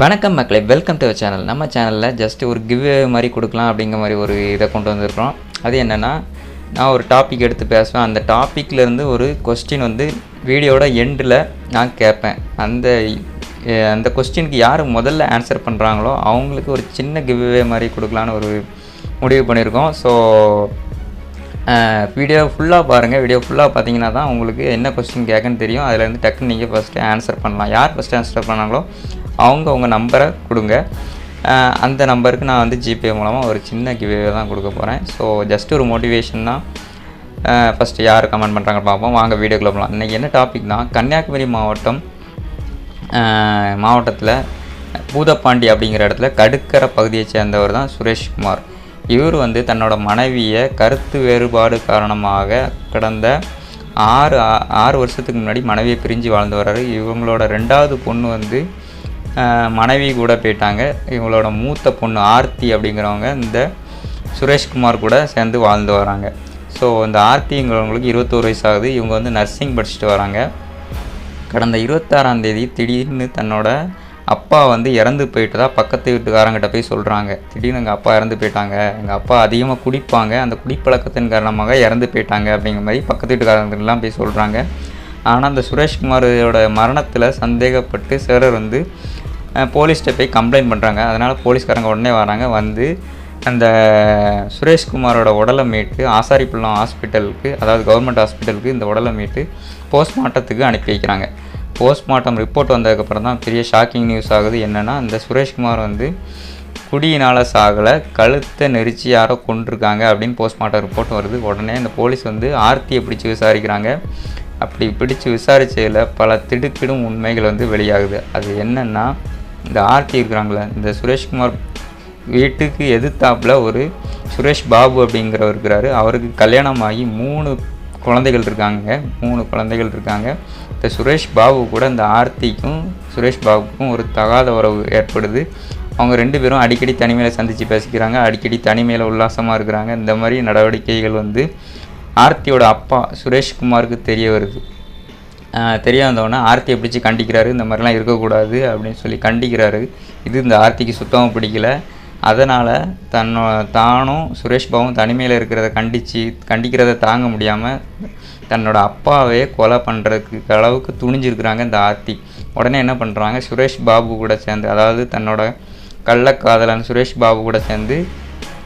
வணக்கம் மக்களே welcome to channel நம்ம சேனலில் ஜஸ்ட் ஒரு கிவ் மாதிரி கொடுக்கலாம் அப்படிங்கிற மாதிரி ஒரு இதை கொண்டு வந்திருக்கிறோம். அது என்னென்னா நான் ஒரு டாபிக் எடுத்து பேசுவேன். அந்த டாப்பிக்லேருந்து ஒரு கொஸ்டின் வந்து வீடியோட எண்டில் நான் கேட்பேன். அந்த அந்த கொஸ்டினுக்கு யார் முதல்ல ஆன்சர் பண்ணுறாங்களோ அவங்களுக்கு ஒரு சின்ன கிவ்வே மாதிரி கொடுக்கலான்னு ஒரு முடிவு பண்ணியிருக்கோம். ஸோ வீடியோ ஃபுல்லாக பாருங்கள் வீடியோ ஃபுல்லாக பார்த்தீங்கன்னா தான் உங்களுக்கு என்ன கொஸ்டின் கேட்குன்னு தெரியும். அதில் இருந்து டக்குன்னு நீங்கள் ஃபஸ்ட்டு ஆன்சர் பண்ணலாம். யார் ஃபஸ்ட்டு ஆன்சர் பண்ணாங்களோ அவங்க உங்கள் நம்பரை கொடுங்க. அந்த நம்பருக்கு நான் வந்து ஜிபே மூலமாக ஒரு சின்ன கிவே தான் கொடுக்க போகிறேன் ஸோ ஜஸ்ட் ஒரு மோட்டிவேஷன் தான். ஃபஸ்ட்டு யார் கமெண்ட் பண்ணுறாங்க பார்ப்போம். வாங்க வீடியோக்குள்ளே போகலாம் இன்றைக்கி என்ன டாபிக்னால் கன்னியாகுமரி மாவட்டம் மாவட்டத்தில் பூதப்பாண்டி அப்படிங்கிற இடத்துல கடுக்கரை பகுதியை சேர்ந்தவர் தான் சுரேஷ்குமார். இவர் வந்து தன்னோட மனைவியை கருத்து வேறுபாடு காரணமாக கடந்த ஆறு ஆறு வருஷத்துக்கு முன்னாடி மனைவியை பிரிஞ்சு வாழ்ந்து வர்றாரு. இவங்களோட ரெண்டாவது பொண்ணு வந்து மனைவி கூட போயிட்டாங்க. இவங்களோட மூத்த பொண்ணு ஆர்த்தி அப்படிங்கிறவங்க இந்த சுரேஷ்குமார் கூட சேர்ந்து வாழ்ந்து வராங்க ஸோ இந்த ஆர்த்திங்கிறவங்களுக்கு இருபத்தோரு வயசு ஆகுது இவங்க வந்து நர்சிங் படிச்சுட்டு வராங்க. கடந்த இருபத்தாறாம் தேதி திடீர்னு தன்னோட அப்பா வந்து இறந்து போயிட்டதா பக்கத்து வீட்டுக்காரங்கிட்ட போய் சொல்கிறாங்க திடீர்னு எங்கள் அப்பா இறந்து போயிட்டாங்க. எங்கள் அப்பா அதிகமாக குடிப்பாங்க. அந்த குடிப்பழக்கத்தின் காரணமாக இறந்து போயிட்டாங்க அப்படிங்கிற மாதிரி பக்கத்து வீட்டுக்காரங்கெல்லாம் போய் சொல்கிறாங்க ஆனால் அந்த சுரேஷ்குமாரோட மரணத்தில் சந்தேகப்பட்டு சிலர் வந்து போலீஸ்கிட்ட போய் கம்ப்ளைண்ட் பண்ணுறாங்க அதனால் போலீஸ்காரங்க உடனே வராங்க. வந்து அந்த சுரேஷ்குமாரோட உடலை மீட்டு ஆசாரிப்பள்ளம் ஹாஸ்பிட்டலுக்கு அதாவது கவர்மெண்ட் ஹாஸ்பிட்டலுக்கு இந்த உடலை மீட்டு போஸ்ட்மார்ட்டத்துக்கு அனுப்பி வைக்கிறாங்க. போஸ்ட்மார்ட்டம் ரிப்போர்ட் வந்ததுக்கப்புறம் தான் பெரிய ஷாக்கிங் நியூஸ் ஆகுது. என்னென்னா இந்த சுரேஷ்குமார் வந்து குடியினால் சாகலை கழுத்தை நெரிச்சு யாரோ கொண்டிருக்காங்க அப்படின்னு போஸ்ட்மார்ட்டம் ரிப்போர்ட் வருது. உடனே இந்த போலீஸ் வந்து ஆர்த்தியை பிடிச்சி விசாரிக்கிறாங்க. அப்படி பிடிச்சு விசாரிச்சதில் பல திடுக்கிடும் உண்மைகள் வந்து வெளியாகுது. அது என்னென்னா இந்த ஆர்த்தி இருக்கிறாங்களே இந்த சுரேஷ்குமார் வீட்டுக்கு எதிர்த்தாப்புல ஒரு சுரேஷ் பாபு அப்படிங்கிறவர் இருக்கிறாரு. அவருக்கு கல்யாணம் ஆகி மூணு குழந்தைகள் இருக்காங்க மூணு குழந்தைகள் இருக்காங்க. இந்த சுரேஷ் பாபு கூட இந்த ஆர்த்திக்கும் சுரேஷ் பாபுக்கும் ஒரு தகாத உறவு ஏற்படுது. அவங்க ரெண்டு பேரும் அடிக்கடி தனிமையில் சந்தித்து பேசிக்கிறாங்க அடிக்கடி தனிமையில் உல்லாசமாக இருக்கிறாங்க. இந்த மாதிரி நடவடிக்கைகள் வந்து ஆர்த்தியோட அப்பா சுரேஷ்குமாருக்கு தெரிய வருது. தெரிய வந்தவொடனே ஆர்த்தியை பிடிச்சி கண்டிக்கிறாரு இந்த மாதிரிலாம் இருக்கக்கூடாது அப்படின்னு சொல்லி கண்டிக்கிறாரு. இது இந்த ஆர்த்திக்கு சுத்தமாக பிடிக்கல. அதனால் தன்னோ தானும் சுரேஷ் பாபும் தனிமையில் இருக்கிறத கண்டித்து கண்டிக்கிறத தாங்க முடியாமல் தன்னோட அப்பாவே கொலை பண்ணுறதுக்கு அளவுக்கு துணிஞ்சிருக்கிறாங்க இந்த ஆர்த்தி. உடனே என்ன பண்ணுறாங்க சுரேஷ் பாபு கூட சேர்ந்து அதாவது தன்னோட கள்ளக்காதலன் சுரேஷ் பாபு கூட சேர்ந்து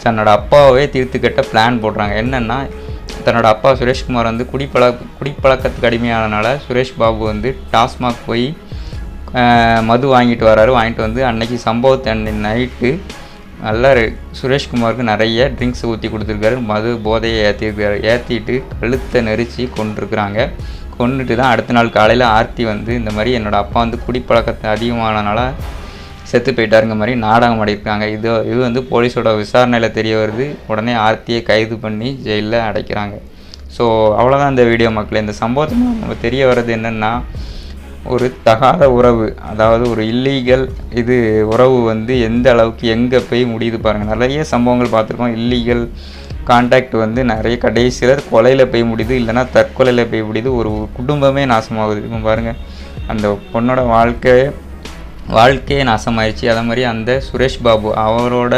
தன்னோட அப்பாவே தீர்த்து கட்ட பிளான் போடுறாங்க. என்னென்னா தன்னோட அப்பா சுரேஷ்குமார் வந்து குடிப்பழ குடிப்பழக்கத்துக்கு அடிமையானனால சுரேஷ் பாபு வந்து டாஸ்மாக் போய் மது வாங்கிட்டு வராரு. வாங்கிட்டு வந்து அன்னைக்கு சம்பவத்தை நைட்டு நல்லா சுரேஷ்குமாருக்கு நிறைய ட்ரிங்க்ஸ் ஊற்றி கொடுத்துருக்காரு. மது போதையை ஏற்றிருக்காரு ஏற்றிட்டு கழுத்தை நெரிச்சு கொண்டிருக்கிறாங்க கொண்டுட்டு தான் அடுத்த நாள் காலையில் ஆர்த்தி வந்து இந்த மாதிரி என்னோடய அப்பா வந்து குடிப்பழக்கத்தை அதிகமானனால செத்து போயிட்டாருங்க மாதிரி நாடகம் ஆடிருக்காங்க இது இது வந்து போலீஸோட விசாரணையில் தெரிய வருது. உடனே ஆர்த்தியை கைது பண்ணி ஜெயிலில் அடைக்கிறாங்க. ஸோ அவ்வளோதான் இந்த வீடியோ மக்கள். இந்த சம்பவத்தில் நம்ம தெரிய வர்றது என்னென்னா ஒரு தகாத உறவு அதாவது ஒரு இல்லீகல் இது உறவு வந்து எந்த அளவுக்கு எங்கே போய் முடியுது பாருங்கள் நிறைய சம்பவங்கள் பார்த்துருக்கோம். இல்லீகல் கான்டாக்ட் வந்து நிறைய கடைசியில் கொலையில் போய் முடியுது. இல்லைனா தற்கொலையில் போய் முடியுது. ஒரு குடும்பமே நாசமாகுது. இப்போ பாருங்கள் அந்த பொண்ணோட வாழ்க்கை வாழ்க்கையே நாசமாயிருச்சு. அதே மாதிரி அந்த சுரேஷ் பாபு அவரோட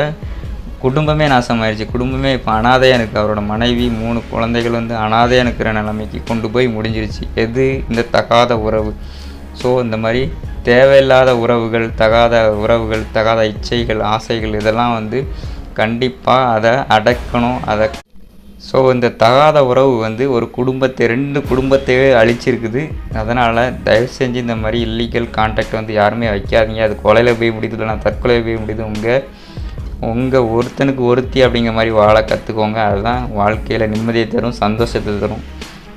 குடும்பமே நாசமாயிருச்சு. குடும்பமே இப்போ அனாதையாக இருக்குது அவரோட மனைவி மூணு குழந்தைகள் வந்து அனாதையாக இருக்கிற நிலைமைக்கு கொண்டு போய் முடிஞ்சிருச்சு. எது இந்த தகாத உறவு? ஸோ இந்த மாதிரி தேவையில்லாத உறவுகள் தகாத உறவுகள் தகாத இச்சைகள் ஆசைகள் இதெல்லாம் வந்து கண்டிப்பாக அதை அடக்கணும் அதை ஸோ இந்த தகாத உறவு வந்து ஒரு குடும்பத்தை ரெண்டு குடும்பத்தையே அழிச்சிருக்குது. அதனால் தயவு செஞ்சு இந்த மாதிரி இல்லீகல் கான்டாக்ட் வந்து யாருமே வைக்காதீங்க. அது கொலையில் போய் முடியுது இல்லைனா தற்கொலை போய் முடியுது. உங்கள் உங்கள் ஒருத்தனுக்கு ஒருத்தி அப்படிங்கிற மாதிரி வாழ கற்றுக்கோங்க அதுதான் வாழ்க்கையில் நிம்மதியை தரும் சந்தோஷத்தை தரும்.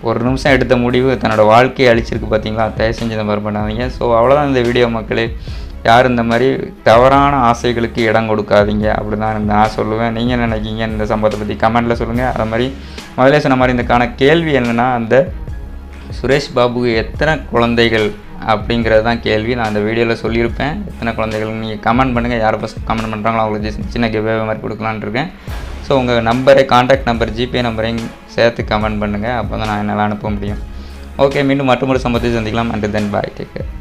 ஒரு நிமிஷம் எடுத்த முடிவு தன்னோட வாழ்க்கையை அழிச்சிருக்கு பார்த்தீங்களா? தயவு செஞ்சு இந்த மாதிரி பண்ணாதீங்க ஸோ அவ்வளோதான் இந்த வீடியோ மக்களே. யார் இந்த மாதிரி தவறான ஆசைகளுக்கு இடம் கொடுக்காதீங்க அப்படி தான் நான் சொல்லுவேன். நீங்கள் என்ன நினைக்கிங்க இந்த சம்பவத்தை பற்றி கமெண்ட்டில் சொல்லுங்கள் அது மாதிரி முதல்ல சொன்ன மாதிரி இதுக்கான கேள்வி என்னென்னா அந்த சுரேஷ் பாபுக்கு எத்தனை குழந்தைகள் அப்படிங்கிறது தான் கேள்வி. நான் அந்த வீடியோவில் சொல்லியிருப்பேன். எத்தனை குழந்தைகள் நீங்கள் கமெண்ட் பண்ணுங்கள் யார் ஃபஸ்ட் கமெண்ட் பண்ணுறாங்களோ அவங்களுக்கு சின்ன கிவே மாதிரி கொடுக்கலான்னு இருக்கேன். ஸோ உங்கள் நம்பரை காண்டாக்ட் நம்பர் ஜிபே நம்பரையும் சேர்த்து கமெண்ட் பண்ணுங்கள் அப்போ தான் நான் என்னால் அனுப்ப முடியும். ஓகே மீண்டும் மற்றொரு சம்பவத்தை சந்திக்கலாம். And then bye take care